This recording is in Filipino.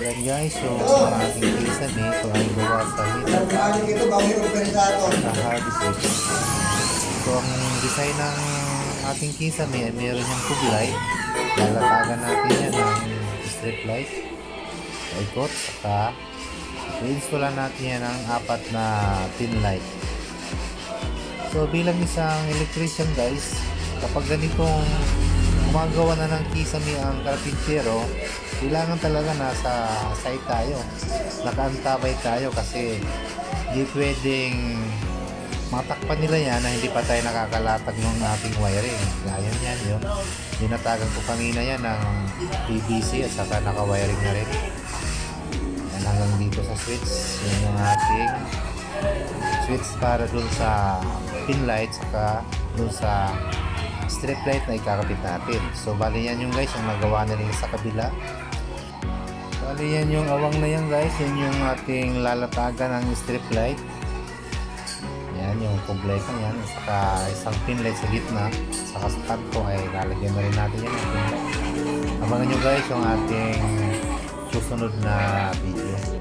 Yan guys, so ang ating kisame, ito ay gawa sa little hard disk. So ang design ng ating kisame ay meron niyang kublay. Lalatagan natin yan ng strip light. Ikot, saka i-install natin yan ng apat na pin light. So bilang isang electrician guys, kapag ganitong gumagawa na ng kisame ang karpintero, kailangan talaga nasa site tayo. Nakaantabay tayo kasi hindi pwedeng matakpan nila yan na hindi pa tayo nakakalatag ng ating wiring. Gaya yan yun. Dinatagan ko kanina yan ng PVC at saka naka-wiring na rin. Yan hanggang dito sa switch. Yan yung ating switch para dun sa pin light saka dun sa strip light na ikakapit natin. So bali yan yung guys yung nagawa na rin sa kabila. Bali yan yung awang na yan guys. Yan yung ating lalatagan ng strip light. Yan yung kompleto yan. Saka isang pin light sa gitna. Saka sa kanto ay lalagyan na rin natin yan. Abangan nyo guys yung ating susunod na video.